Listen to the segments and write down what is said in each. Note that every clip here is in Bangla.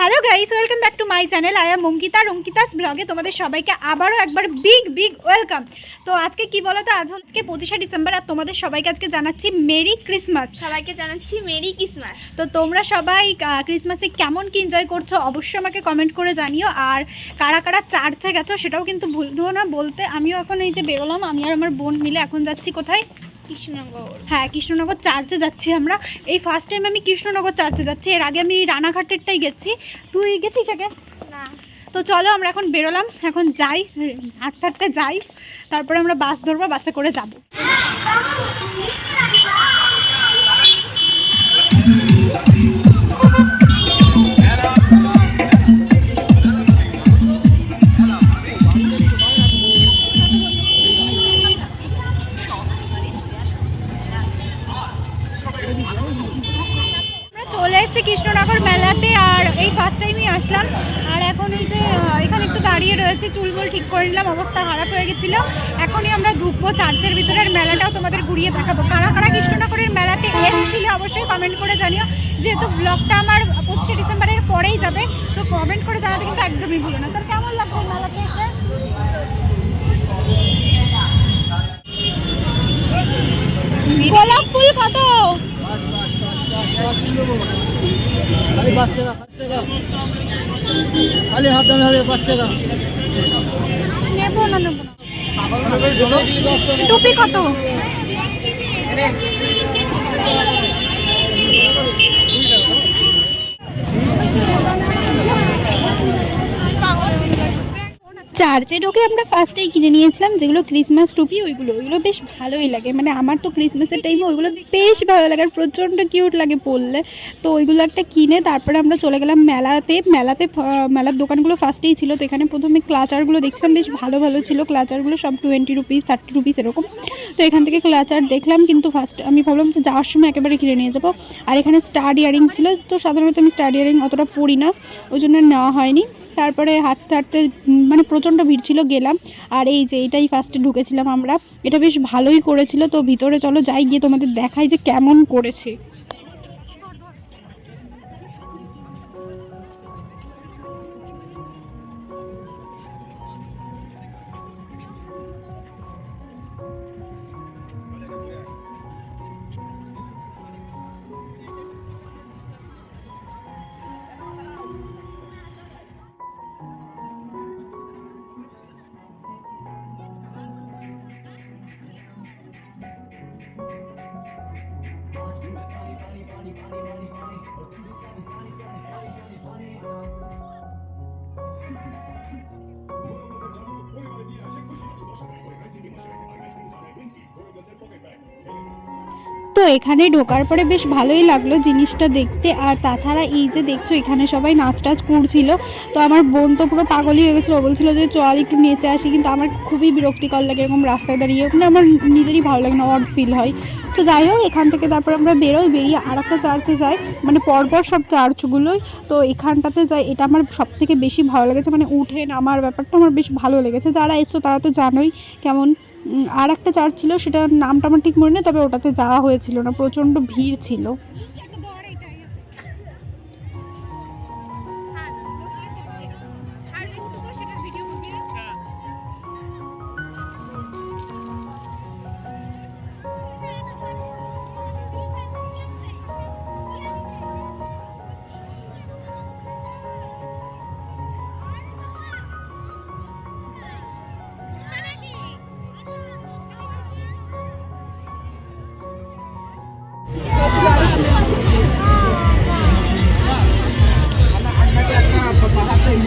Hello guys welcome back to my channel I am Ankita আর অঙ্কিতাস ব্লগে তোমাদের সবাইকে আবারও একবার বিগ বিগ ওয়েলকাম তো আজকে কি বলো তো আজ হচ্ছে পঁচিশে ডিসেম্বর আর তোমাদের সবাইকে আজকে জানাচ্ছি মেরি ক্রিসমাস সবাইকে জানাচ্ছি মেরি ক্রিসমাস তো তোমরা সবাই ক্রিসমাসে কেমন কি এনজয় করছ অবশ্যই আমাকে কমেন্ট করে জানিও। আর কারা কারা চার্চে গেছো সেটাও কিন্তু ভুলবো না। বলতে আমিও এখন এই যে বেরোলাম আমি আর আমার বোন মিলে এখন যাচ্ছি কোথায়? কৃষ্ণনগর। হ্যাঁ কৃষ্ণনগর চার্চে যাচ্ছি আমরা। এই ফার্স্ট টাইম আমি কৃষ্ণনগর চার্চে যাচ্ছি। এর আগে আমি রানাঘাটেরটাই গেছি। তুই গেছিস আগে? না। তো চলো আমরা এখন বেরোলাম। এখন যাই হাঁটতে হাঁটতে যাই। তারপরে আমরা বাস ধরবো বাসে করে যাব। চলে এসেছি কৃষ্ণনগর মেলাতে আর এই ফার্স্ট টাইমই আসলাম। আর এখন এই যে এখানে একটু দাঁড়িয়ে রয়েছে চুলবুল ঠিক করে নিলাম, অবস্থা খারাপ হয়ে গেছিল। এখনই আমরা ঢুকবো চার্চের ভিতরে আর মেলাটাও তোমাদের ঘুরিয়ে দেখাবো। কারা কারা কৃষ্ণনগরের মেলাতে এসেছিল অবশ্যই কমেন্ট করে জানিও। যেহেতু ব্লগটা আমার পঁচিশে ডিসেম্বরের পরেই যাবে, তো কমেন্ট করে জানাতে কিন্তু একদমই ভুলো না। তোর কেমন লাগছে মেলাতে এসে? গোলাপ ফুল কত? খালি পাঁচ টাকা পাঁচ টাকা। খালি হাত দামে হবে পাঁচ টাকা। নেব না নেব টুপি কত? চার্চে ঢোকে আমরা ফার্স্টেই কিনে নিয়েছিলাম, যেগুলো ক্রিসমাস টুপি, ওইগুলো ওইগুলো বেশ ভালোই লাগে। মানে আমার তো ক্রিসমাসের টাইমে ওইগুলো বেশ ভালো লাগে আর প্রচণ্ড কিউট লাগে পরলে। তো ওইগুলো একটা কিনে তারপরে আমরা চলে গেলাম মেলাতে। মেলাতে মেলার দোকানগুলো ফার্স্টেই ছিল। তো এখানে প্রথমে ক্লাচারগুলো দেখছিলাম, বেশ ভালো ভালো ছিল। ক্লাচারগুলো সব টোয়েন্টি রুপিস থার্টি রুপিস এরকম। তো এখান থেকে ক্লাচার দেখলাম, কিন্তু ফার্স্ট আমি ভাবলাম যে যাওয়ার সময় একেবারে কিনে নিয়ে যাব। আর এখানে স্টার ইয়ারিং ছিল, তো সাধারণত আমি স্টার ইয়ারিং অতটা পরি না, ওই জন্য নেওয়া হয়নি। তারপরে হাঁটতে হাঁটতে মানে মানে প্রচণ্ড ভিড় ছিল, গেলাম। আর এই যে এটাই ফার্স্টে ঢুকেছিলাম আমরা। এটা বেশ ভালোই করেছিল। তো ভিতরে চলো যাই গিয়ে তোমাদের দেখাই যে কেমন করেছে। তো এখানে ঢোকার পরে বেশ ভালোই লাগল জিনিসটা দেখতে। আর তাছাড়া এই যে দেখছ, এখানে সবাই নাচ টাচ করছিল। তো আমার বোন তো পুরো পাগলই হয়ে গেছিল। বলছিল যে, চল একটু নেচে আসি। কিন্তু আমার খুবই বিরক্তিকর লাগে এরকম রাস্তায় দাঁড়িয়ে। ওখানে আমার নিজেরই ভালো লাগে না অড ফিল হয়। তো যাই হোক, এখান থেকে তারপর আমরা বেরোই, বেরিয়ে আর একটা চার্চে যাই। মানে পরপর সব চার্চগুলোই তো এখানটাতে যাই, এটা আমার সব থেকে বেশি ভালো লেগেছে। মানে উঠে নামার ব্যাপারটা আমার বেশ ভালো লেগেছে। যারা এসছো তারা তো জানোই কেমন। আর একটা চার্চ ছিল, সেটার নামটা আমার ঠিক মনে নেই, তবে ওটাতে যাওয়া হয়েছিল না। প্রচণ্ড ভিড় ছিল।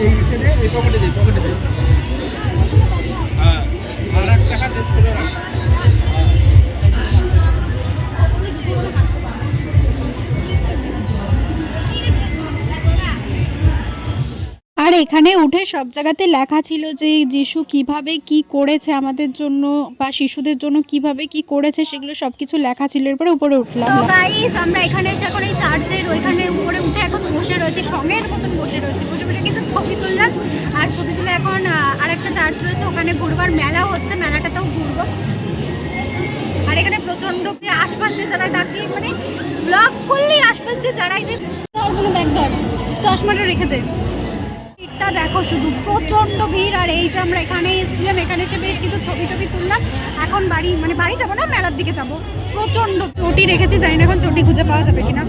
এই হিসেবে এই পকেটে দিই পকেটে দিই হ্যাঁ আর এক টাকা দেড়শো টাকা এখানে উঠে সব জায়গাতে লেখা ছিল যে যিশু কীভাবে কি করেছে আমাদের জন্য বা শিশুদের জন্য কীভাবে কি করেছে সেগুলো সব কিছু লেখা ছিল। এরপরে উপরে উঠলাম। গাইস আমরা এখানে এসে এখন এই চার্চের ওইখানে উপরে উঠে এখন বসে রয়েছে সঙ্গের মতন বসে রয়েছে। বসে বসে কিছু ছবি তুললাম। আর ছবি তুলে এখন আহ, আরেকটা চার্চ রয়েছে ওখানে ঘুরবার মেলা হচ্ছে মেলাটাতেও ঘুরবো। আর এখানে প্রচণ্ড আশপাশ দিয়ে যারা থাকি মানে ব্লগ করলেই আশপাশ দিয়ে যারাই যে চশমাটা রেখে দে। ভিড়টা দেখো শুধু প্রচণ্ড ভিড়, আর এই যে আমরা এখানে এসেছিলাম, এখানে এসে বেশ কিছু ছবি টবি তুললাম। এখন বাড়ি মানে বাড়ি যাব না, মেলার দিকে যাব। প্রচণ্ড চটি রেখেছি, জানি না এখন চটি খুঁজে পাওয়া যাবে কিনা।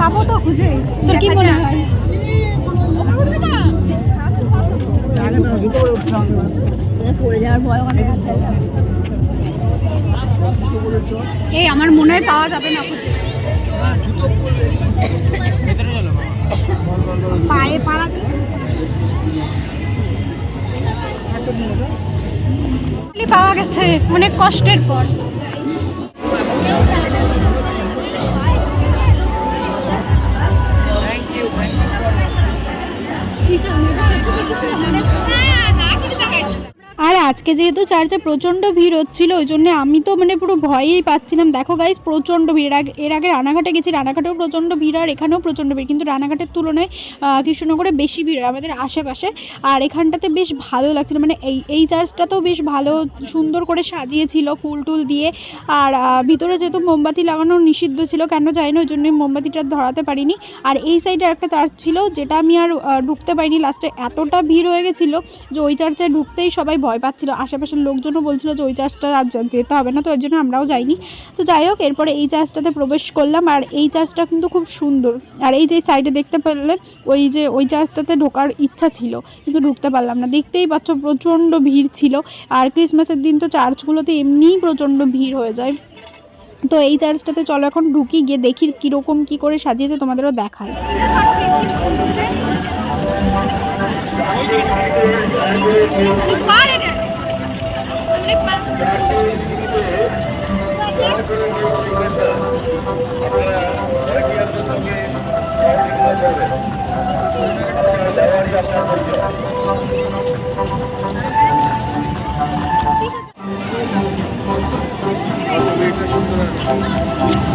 পাবো তো খুঁজে, তোর কি মনে হয়? এই, আমার মনে হয় পাওয়া যাবে না খুঁজে। পায়ে পাড়া যায়? পাওয়া গেছে অনেক কষ্টের পর। আর আজকে যেহেতু চার্চে প্রচণ্ড ভিড় হচ্ছিল, ওই জন্য আমি তো মানে পুরো ভয়েই পাচ্ছিলাম। দেখো গাইজ প্রচণ্ড ভিড়। এর আগে- এর আগে রানাঘাটে গেছি, রানাঘাটেও প্রচণ্ড ভিড় আর এখানেও প্রচণ্ড ভিড়। কিন্তু রানাঘাটের তুলনায় কৃষ্ণনগরে বেশি ভিড়, আমাদের আশেপাশে। আর এখানটাতে বেশ ভালো লাগছিল। মানে এই এই চার্চটাতেও বেশ ভালো, সুন্দর করে সাজিয়েছিল ফুল টুল দিয়ে। আর ভিতরে যেহেতু মোমবাতি লাগানো নিষিদ্ধ ছিল, কেন জানি না ওই জন্য মোমবাতিটা ধরাতে পারিনি। আর এই সাইডে একটা চার্চ ছিল, যেটা আমি আর ঢুকতে পারিনি। লাস্টে এতটা ভিড় হয়ে গেছিল যে ওই চার্চে ঢুকতেই সবাই ভয় পাচ্ছিল আশেপাশের লোকজনও বলছিল যে ওই চার্চটা আর যেতে হবে না তো ওই জন্য আমরাও যাইনি। তো যাই হোক এরপরে এই চার্চটাতে প্রবেশ করলাম আর এই চার্চটা কিন্তু খুব সুন্দর। আর এই যে সাইডে দেখতে পেলে ওই যে ওই চার্চটাতে ঢোকার ইচ্ছা ছিল কিন্তু ঢুকতে পারলাম না। দেখতেই পাচ্ছ প্রচণ্ড ভিড় ছিল আর ক্রিসমাসের দিন তো চার্চগুলোতে এমনিই প্রচণ্ড ভিড় হয়ে যায়। তো এই চার্চটাতে চলো এখন ঢুকি গিয়ে দেখি কীরকম কী করে সাজিয়েছে তোমাদেরও দেখায় Thank you.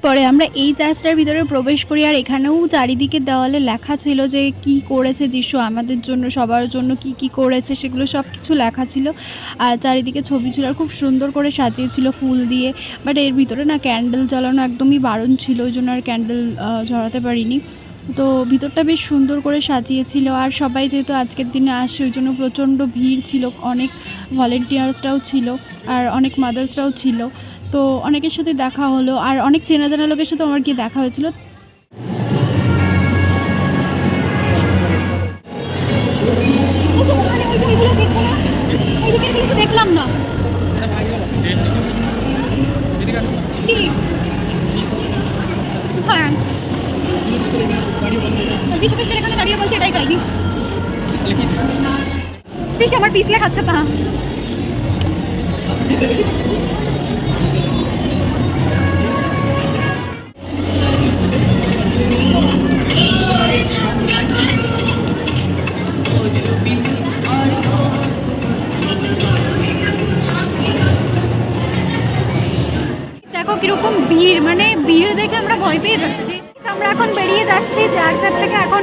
এরপরে আমরা এই চার্চটার ভিতরে প্রবেশ করি, আর এখানেও চারিদিকে দেওয়ালে লেখা ছিল যে কি করেছে যিশু, আমাদের জন্য, সবার জন্য কি কি করেছে, সেগুলো সব কিছু লেখা ছিল। আর চারিদিকে ছবি ছিল, আর খুব সুন্দর করে সাজিয়েছিল ফুল দিয়ে। বাট এর ভিতরে না ক্যান্ডেল জ্বালানো একদমই বারণ ছিল, ওই জন্য আর ক্যান্ডেল জ্বালাতে পারিনি। তো ভিতরটা বেশ সুন্দর করে সাজিয়েছিল, আর সবাই যেহেতু আজকের দিনে আসে, ওই জন্য প্রচণ্ড ভিড় ছিল, অনেক ভলেন্টিয়ার্সরাও ছিল, আর অনেক মাদার্সরাও ছিল। তো অনেকের সাথে দেখা হলো, আর অনেক চেনা জানা লোকের সাথে আমার গিয়ে দেখা হয়েছিল। দেখলাম না। হ্যাঁ পিস আমার পিছলে খাচ্ছে তা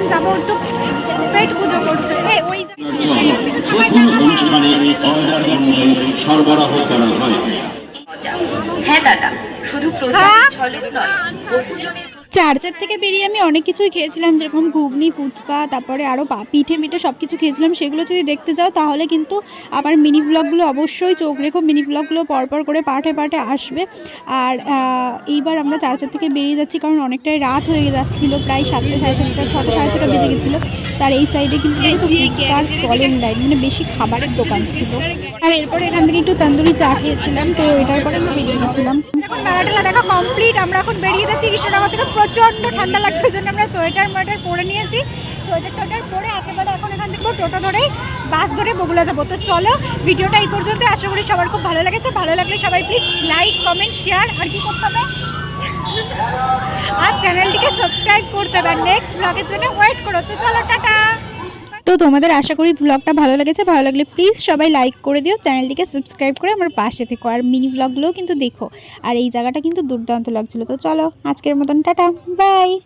যাব একটু পেট পুজো করতে ওই অনুষ্ঠানে অর্ডার অনুযায়ী সরবরাহ করা হয় হ্যাঁ দাদা শুধু। প্রচার ঝলক নয় বহুজনের চার্চের থেকে বেরিয়ে আমি অনেক কিছুই খেয়েছিলাম যেরকম ঘুগনি ফুচকা তারপরে আরও পিঠে মিঠে সব কিছু খেয়েছিলাম। সেগুলো যদি দেখতে যাও তাহলে কিন্তু আমার মিনি ব্লগগুলো অবশ্যই চোখ রেখো। মিনি ব্লগগুলো পরপর করে পাঠে পাঠে আসবে। আর এইবার আমরা চার্চের থেকে বেরিয়ে যাচ্ছি কারণ অনেকটাই রাত হয়ে যাচ্ছিল। প্রায় সাতটা সাড়ে সাতটা ছটা সাড়ে ছটা বেজে গেছিল। তার এই সাইডে কিন্তু ফুচকার স্টলের লাইন মানে বেশি খাবারের দোকান ছিল। আর এরপরে এখান থেকে একটু তন্দুরি চা খেয়েছিলাম। তো এটার পরে আমরা বেরিয়ে গেছিলাম। এখন মেলা টেলা দেখা কমপ্লিট আমরা এখন বেরিয়ে যাচ্ছি কৃষ্ণনগর থেকে প্রচণ্ড ঠান্ডা লাগছে জন্য আমরা সোয়েটার মোয়েটার পরে নিয়েছি। সোয়েটার টোয়েটার পরে একেবারে এখন এখান থেকে টোটো ধরে বাস ধরে বগুলা যাব। তো চলো, ভিডিওটা এই পর্যন্ত, আশা করি সবার খুব ভালো লেগেছে। ভালো লাগলে সবাই প্লিজ লাইক কমেন্ট শেয়ার আর কি করতে হবে? আর চ্যানেলটিকে সাবস্ক্রাইব করতে হবে। নেক্সট ব্লগের জন্য ওয়েট করো। তো চলো, টাটা! তো তোমাদের আশা করি ব্লগটা ভালো লেগেছে। ভালো লাগলে প্লিজ সবাই লাইক করে দিও। চ্যানেলটিকে সাবস্ক্রাইব করে আমার পাশে থেকো। আর মিনি ব্লগগুলোও কিন্তু দেখো। আর এই জায়গাটা কিন্তু দুর্দান্ত লাগছিল। তো চলো, আজকের মতন, টাটা বাই